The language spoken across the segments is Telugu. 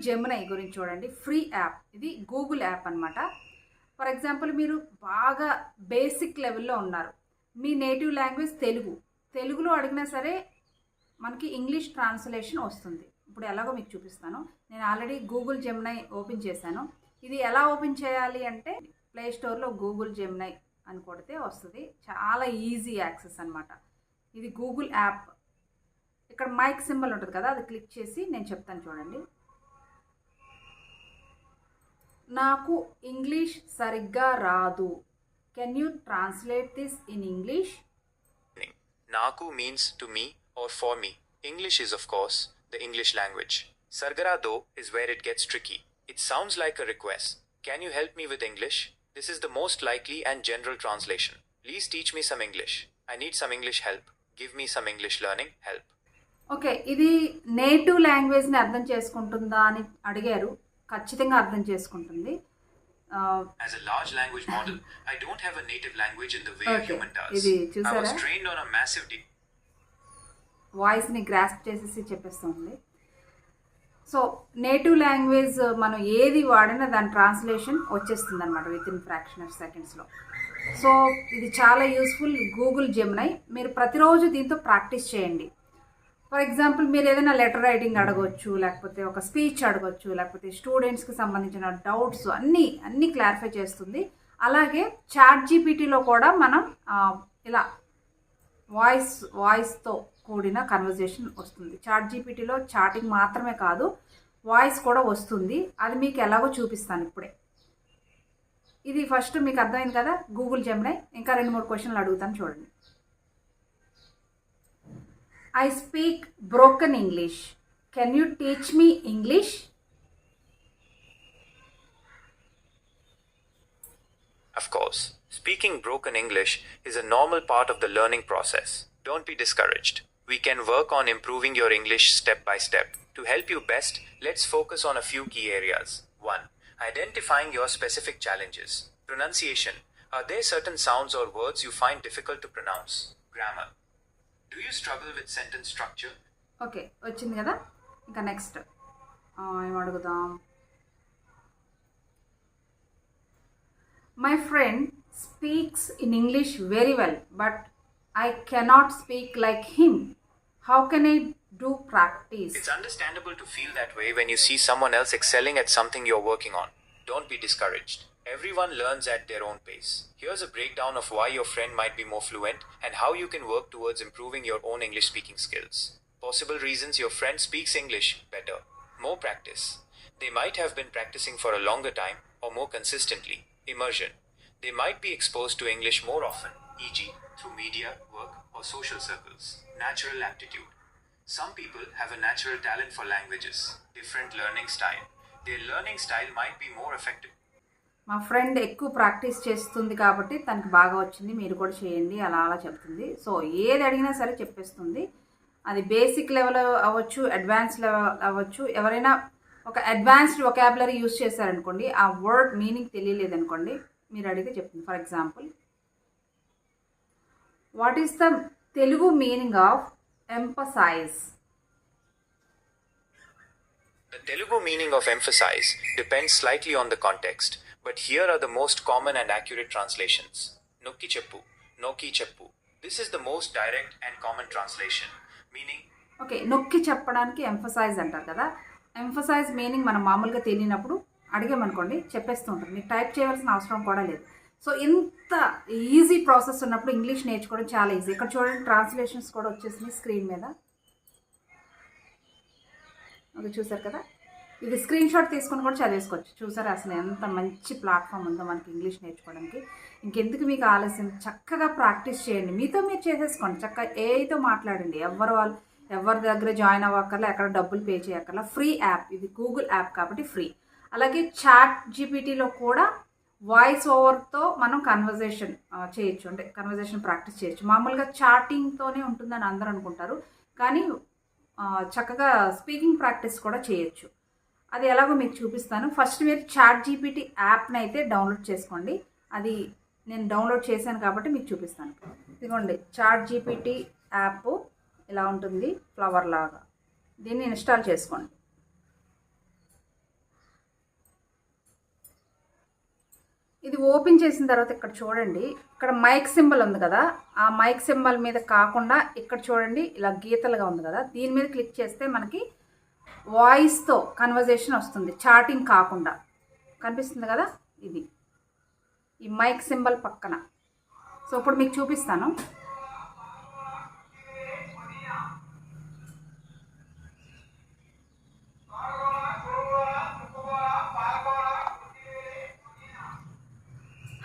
జెమినై గురించి చూడండి. ఫ్రీ యాప్ ఇది గూగుల్ యాప్ అన్నమాట. ఫర్ ఎగ్జాంపుల్ మీరు బాగా బేసిక్ లెవెల్లో ఉన్నారు. మీ నేటివ్ లాంగ్వేజ్ తెలుగు. తెలుగులో అడిగినా సరే మనకి ఇంగ్లీష్ ట్రాన్స్లేషన్ వస్తుంది. ఇప్పుడు ఎలాగో మీకు చూపిస్తాను. నేను ఆల్రెడీ గూగుల్ జెమినై ఓపెన్ చేశాను. ఇది ఎలా ఓపెన్ చేయాలి అంటే ప్లే స్టోర్లో గూగుల్ జెమినై అని కొడితే వస్తుంది. చాలా ఈజీ యాక్సెస్ అనమాట ఇది గూగుల్ యాప్ ఇక్కడ మైక్ సింబల్ ఉంటుంది కదా అది క్లిక్ చేసి నేను చెప్తాను చూడండి. నాకు ఇంగ్లీష్ సరిగ్గా రాదు can you translate this in English Naku means to me or for me. English is, of course, the English language. Sargara, though, is where it gets tricky. It sounds like a request. Can you help me with English? This is the most likely and general translation. Please teach me some English. I need some English help. Give me some English learning help. Okay ఇది నేటివ్ లాంగ్వేజ్ని అర్థం చేసుకుంటుందా అని అడిగారు ఖచ్చితంగా అర్థం చేసుకుంటుంది As a large language model, I don't have a native language in the way a Okay. human does. ఇది I was చూసారా? trained on a massive de- వాయిస్ని గ్రాస్ప్ చేసేసి చెప్పేస్తుంది సో నేటివ్ లాంగ్వేజ్ మనం ఏది వాడినా దాని ట్రాన్స్లేషన్ వచ్చేస్తుంది అనమాట విత్ ఇన్ ఫ్రాక్షన్ ఆఫ్ సెకండ్స్లో సో ఇది చాలా యూస్ఫుల్ గూగుల్ జెమ్నై మీరు ప్రతిరోజు దీంతో ప్రాక్టీస్ చేయండి ఫర్ ఎగ్జాంపుల్ మీరు ఏదైనా లెటర్ రైటింగ్ అడగవచ్చు లేకపోతే ఒక స్పీచ్ అడగవచ్చు లేకపోతే స్టూడెంట్స్కి సంబంధించిన డౌట్స్ అన్నీ అన్నీ క్లారిఫై చేస్తుంది. అలాగే చాట్ జీపీటీలో కూడా మనం ఇలా వాయిస్ వాయిస్తో కూడిన కన్వర్జేషన్ వస్తుంది. చాట్ జీపీటీలో చాటింగ్ మాత్రమే కాదు వాయిస్ కూడా వస్తుంది. అది మీకు ఎలాగో చూపిస్తాను ఇప్పుడే. ఇది ఫస్ట్ మీకు అర్థమైంది కదా? గూగుల్ జెమ్నై ఇంకా రెండు మూడు క్వశ్చన్లు అడుగుతాను చూడండి. I speak broken English. Can you teach me English? Of course. Speaking broken English is a normal part of the learning process. Don't be discouraged. We can work on improving your English step by step. To help you best, let's focus on a few key areas. 1. Identifying your specific challenges. Pronunciation. Are there certain sounds or words you find difficult to pronounce? Grammar. Do you struggle with sentence structure? Okay వచ్చింది కదా ఇంకా నెక్స్ట్ ఏం అడుగుదాం my friend speaks in English very well but I cannot speak like him how can I do practice It's understandable to feel that way when you see someone else excelling at something you're working on. Don't be discouraged. Everyone learns at their own pace. Here's a breakdown of why your friend might be more fluent and how you can work towards improving your own English speaking skills. Possible reasons your friend speaks English better. More practice. They might have been practicing for a longer time or more consistently. Immersion. They might be exposed to English more often, e.g., through media, work, or social circles. Natural aptitude. Some people have a natural talent for languages, different learning style. Their learning style might be more effective. మా ఫ్రెండ్ ఎక్కువ ప్రాక్టీస్ చేస్తుంది కాబట్టి తనకి బాగా వచ్చింది మీరు కూడా చేయండి అలా అలా చెప్తుంది. సో ఏది అడిగినా సరే చెప్పేస్తుంది. అది బేసిక్ లెవెల్ అవ్వచ్చు అడ్వాన్స్ లెవెల్ అవ్వచ్చు. ఎవరైనా ఒక అడ్వాన్స్డ్ ఒకాబులరీ యూస్ చేశారనుకోండి ఆ వర్డ్ మీనింగ్ తెలియలేదనుకోండి మీరు అడిగితే చెప్తుంది. For example what is the Telugu meaning of emphasise The Telugu meaning of emphasize depends slightly on the context, but here are the most common and accurate translations. Nokki cheppu, Noki cheppu. This is the most direct and common translation, meaning okay నొక్కి చెప్పడానికి ఎంఫసైజ్ అంటారు కదా ఎంఫసైజ్ మీనింగ్ మనం మామూలుగా తెలియనప్పుడు అడిగామనుకోండి చెప్పేస్తూ ఉంటుంది మీకు టైప్ చేయవలసిన అవసరం కూడా లేదు సో ఇంత ఈజీ ప్రాసెస్ ఉన్నప్పుడు ఇంగ్లీష్ నేర్చుకోవడం చాలా ఈజీ ఇక్కడ చూడండి ట్రాన్స్లేషన్స్ కూడా వచ్చేసింది స్క్రీన్ మీద అది చూసారు కదా? ఇది స్క్రీన్ షాట్ తీసుకొని కూడా చదివేసుకోవచ్చు. చూసారు అసలు ఎంత మంచి ప్లాట్ఫామ్ ఉందో మనకి ఇంగ్లీష్ నేర్చుకోవడానికి. ఇంకెందుకు మీకు ఆలస్యం? చక్కగా ప్రాక్టీస్ చేయండి. మీతో మీరు చేసేసుకోండి. చక్కగా ఏఐతో మాట్లాడండి. ఎవరు వాళ్ళు ఎవరి దగ్గర జాయిన్ అవ్వక్కర్లా ఎక్కడ డబ్బులు పే చేయక్కర్లా. ఫ్రీ యాప్ ఇది గూగుల్ యాప్ కాబట్టి ఫ్రీ అలాగే చాట్ జీపీటీలో కూడా వాయిస్ ఓవర్తో మనం కన్వర్జేషన్ చేయొచ్చు. అంటే కన్వర్జేషన్ ప్రాక్టీస్ చేయొచ్చు. మామూలుగా చాటింగ్తోనే ఉంటుందని అందరూ అనుకుంటారు. కానీ చక్కగా స్పీకింగ్ ప్రాక్టీస్ కూడా చేయొచ్చు. అది ఎలాగో మీకు చూపిస్తాను. ఫస్ట్ మీరు చాట్ జీపీటీ యాప్ని అయితే డౌన్లోడ్ చేసుకోండి. అది నేను డౌన్లోడ్ చేశాను కాబట్టి మీకు చూపిస్తాను. ఇదిగోండి చాట్ జీపీటీ యాప్ ఇలా ఉంటుంది ఫ్లవర్ లాగా. దీన్ని ఇన్స్టాల్ చేసుకోండి. ఇది ఓపెన్ చేసిన తర్వాత ఇక్కడ చూడండి. ఇక్కడ మైక్ సింబల్ ఉంది కదా. ఆ మైక్ సింబల్ మీద కాకుండా ఇక్కడ చూడండి ఇలా గీతలుగా ఉంది కదా. దీని మీద క్లిక్ చేస్తే మనకి వాయిస్తో కన్వర్జేషన్ వస్తుంది. చాటింగ్ కాకుండా. కనిపిస్తుంది కదా? ఇది. ఈ మైక్ సింబల్ పక్కన. సో ఇప్పుడు మీకు చూపిస్తాను.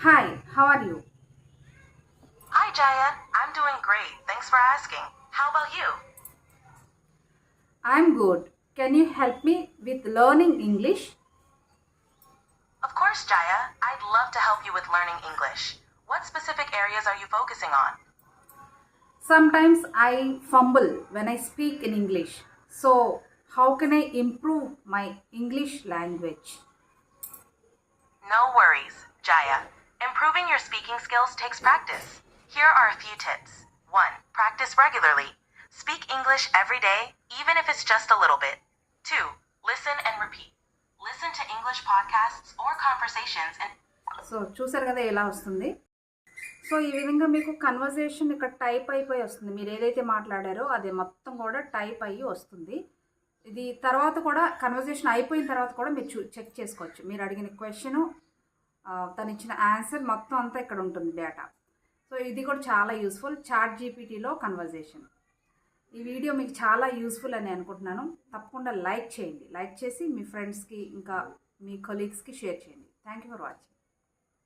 Hi, how are you? Hi, Jaya. I'm doing great. Thanks for asking. How about you? I'm good. Can you help me with learning English? Of course, Jaya. I'd love to help you with learning English. What specific areas are you focusing on? Sometimes I fumble when I speak in English. So, how can I improve my English language? No worries, Jaya. Improving your speaking skills takes practice. Here are a few tips. 1. Practice regularly. Speak English every day, even if it's just a little bit. 2. Listen and repeat. Listen to English podcasts or conversations and so చూసారు కదా ఎలా వస్తుంది సో ఈ విధంగా మీకు కన్వర్జేషన్ ఇక్కడ టైప్ అయిపోయి వస్తుంది మీరు ఏదైతే మాట్లాడారో అది మొత్తం కూడా టైప్ అయ్యి వస్తుంది ఇది తర్వాత కూడా కన్వర్జేషన్ అయిపోయిన తర్వాత కూడా మీరు చెక్ చేసుకోవచ్చు మీరు అడిగిన క్వశ్చను తను ఇచ్చిన ఆన్సర్ మొత్తం అంతా ఇక్కడ ఉంటుంది డేటా. సో ఇది కూడా చాలా యూస్ఫుల్ చాట్ జీపీటీలో కన్వర్జేషన్ ఈ వీడియో మీకు చాలా యూస్ఫుల్ అని అనుకుంటున్నాను. తప్పకుండా లైక్ చేయండి. లైక్ చేసి మీ ఫ్రెండ్స్కి ఇంకా మీ కొలీగ్స్కి షేర్ చేయండి. Thank you for watching